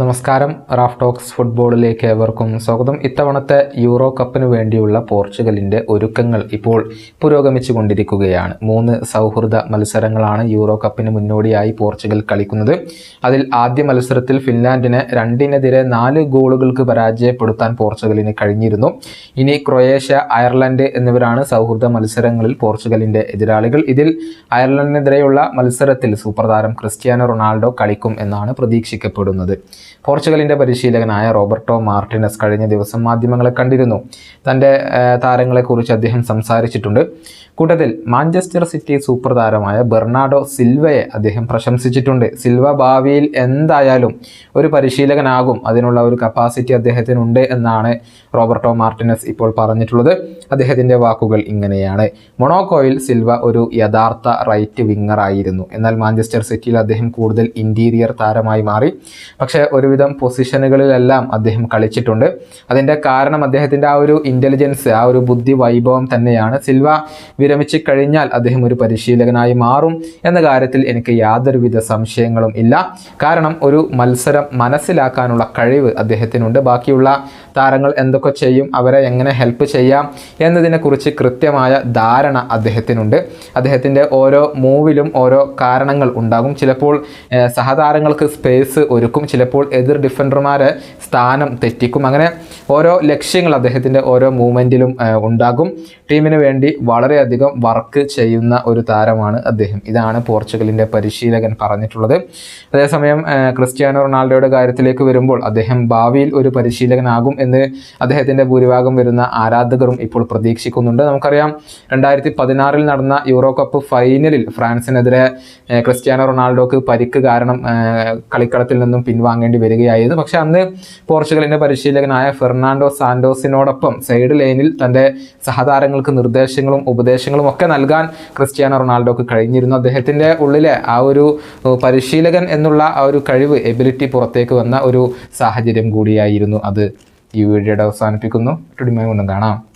നമസ്കാരം. Raf talks ഫുട്ബോളിലേക്ക് ഏവർക്കും സ്വാഗതം. ഇത്തവണത്തെ യൂറോ കപ്പിന് വേണ്ടിയുള്ള പോർച്ചുഗലിന്റെ ഒരുക്കങ്ങൾ ഇപ്പോൾ പുരോഗമിച്ചു കൊണ്ടിരിക്കുകയാണ് മൂന്ന് സൗഹൃദ മത്സരങ്ങളാണ് യൂറോ കപ്പിന് മുന്നോടിയായി പോർച്ചുഗൽ കളിക്കുന്നത്. അതിൽ ആദ്യ മത്സരത്തിൽ ഫിൻലാൻഡിനെ രണ്ടിനെതിരെ നാല് ഗോളുകൾക്ക് പരാജയപ്പെടുത്താൻ പോർച്ചുഗലിന് കഴിഞ്ഞിരുന്നു. ഇനി ക്രൊയേഷ്യ അയർലൻഡ് എന്നിവരാണ് സൗഹൃദ മത്സരങ്ങളിൽ പോർച്ചുഗലിന്റെ എതിരാളികൾ. ഇതിൽ അയർലൻഡിനെതിരെയുള്ള മത്സരത്തിൽ സൂപ്പർതാരം ക്രിസ്ത്യാനോ റൊണാൾഡോ കളിക്കും എന്നാണ് പ്രതീക്ഷിക്കപ്പെടുന്നത്. പോർച്ചുഗലിന്റെ പരിശീലകനായ റോബർട്ടോ മാർട്ടിനസ് കഴിഞ്ഞ ദിവസം മാധ്യമങ്ങളെ കണ്ടിരുന്നു. തന്റെ താരങ്ങളെക്കുറിച്ച് അദ്ദേഹം സംസാരിച്ചിട്ടുണ്ട്. കൂട്ടത്തിൽ മാഞ്ചസ്റ്റർ സിറ്റി സൂപ്പർ താരമായ ബെർണാഡോ സിൽവയെ അദ്ദേഹം പ്രശംസിച്ചിട്ടുണ്ട്. സിൽവ ഭാവിയിൽ എന്തായാലും ഒരു പരിശീലകനാകും. അതിനുള്ള ഒരു കപ്പാസിറ്റി അദ്ദേഹത്തിനുണ്ട് എന്നാണ് റോബർട്ടോ മാർട്ടിനസ് ഇപ്പോൾ പറഞ്ഞിട്ടുള്ളത്. അദ്ദേഹത്തിന്റെ വാക്കുകൾ ഇങ്ങനെയാണ്. മൊണോക്കോയിൽ സിൽവ ഒരു യഥാർത്ഥ റൈറ്റ് വിങ്ങർ ആയിരുന്നു. എന്നാൽ മാഞ്ചസ്റ്റർ സിറ്റിയിൽ അദ്ദേഹം കൂടുതൽ ഇന്റീരിയർ താരമായി മാറി. പക്ഷേ ഒരുവിധം പൊസിഷനുകളിലെല്ലാം അദ്ദേഹം കളിച്ചിട്ടുണ്ട്. അതിന്റെ കാരണം അദ്ദേഹത്തിന്റെ ആ ഒരു ഇന്റലിജൻസ് ആ ഒരു ബുദ്ധി വൈഭവം തന്നെയാണ്. സിൽവ വിരമിച്ച് കഴിഞ്ഞാൽ അദ്ദേഹം ഒരു പരിശീലകനായി മാറും എന്ന കാര്യത്തിൽ എനിക്ക് യാതൊരുവിധ സംശയങ്ങളും ഇല്ല. കാരണം ഒരു മത്സരം മനസ്സിലാക്കാനുള്ള കഴിവ് അദ്ദേഹത്തിനുണ്ട്. ബാക്കിയുള്ള താരങ്ങൾ എന്തൊക്കെ ചെയ്യും അവരെ എങ്ങനെ ഹെൽപ്പ് ചെയ്യാം എന്നതിനെക്കുറിച്ച് കൃത്യമായ ധാരണ അദ്ദേഹത്തിനുണ്ട്. അദ്ദേഹത്തിന്റെ ഓരോ മൂവിലും ഓരോ കാരണങ്ങൾ ഉണ്ടാകും. ചിലപ്പോൾ സഹതാരങ്ങൾക്ക് സ്പേസ് ഒരുക്കും. ചിലപ്പോൾ എതിർ ഡിഫൻഡർമാരെ സ്ഥാനം തെറ്റിക്കും. അങ്ങനെ ഓരോ ലക്ഷ്യങ്ങൾ അദ്ദേഹത്തിന്റെ ഓരോ മൂവ്മെന്റിലും ഉണ്ടാകും. ടീമിന് വേണ്ടി വളരെയധികം വർക്ക് ചെയ്യുന്ന ഒരു താരമാണ് അദ്ദേഹം. ഇതാണ് പോർച്ചുഗലിന്റെ പരിശീലകൻ പറഞ്ഞിട്ടുള്ളത്. അതേസമയം ക്രിസ്ത്യാനോ റൊണാൾഡോയുടെ കാര്യത്തിലേക്ക് വരുമ്പോൾ അദ്ദേഹം ഭാവിയിൽ ഒരു പരിശീലകനാകും എന്ന് അദ്ദേഹത്തിന്റെ ഭൂരിഭാഗം വരുന്ന ആരാധകരും ഇപ്പോൾ പ്രതീക്ഷിക്കുന്നുണ്ട്. നമുക്കറിയാം രണ്ടായിരത്തി പതിനാറിൽ നടന്ന യൂറോ കപ്പ് ഫൈനലിൽ ഫ്രാൻസിനെതിരെ ക്രിസ്ത്യാനോ റൊണാൾഡോക്ക് പരിക്ക് കാരണം കളിക്കളത്തിൽ നിന്നും പിൻവാങ്ങേണ്ടി വരികയായിരുന്നു. പക്ഷേ അന്ന് പോർച്ചുഗലിന്റെ പരിശീലകനായ ഫെർണാണ്ടോ സാന്റോസിനോടൊപ്പം സൈഡ് ലൈനിൽ തന്റെ സഹതാരങ്ങൾക്ക് നിർദ്ദേശങ്ങളും ഉപദേശങ്ങളും ഒക്കെ നൽകാൻ ക്രിസ്ത്യാനോ റൊണാൾഡോക്ക് കഴിഞ്ഞിരുന്നു. അദ്ദേഹത്തിന്റെ ഉള്ളിലെ ആ ഒരു പരിശീലകൻ എന്നുള്ള ആ ഒരു കഴിവ് എബിലിറ്റി പുറത്തേക്ക് വന്ന ഒരു സാഹചര്യം കൂടിയായിരുന്നു അത്. ഈ വീഡിയോയുടെ അവസാനിപ്പിക്കുന്നു. ടുഡിമായി കൊണ്ടും കാണാം.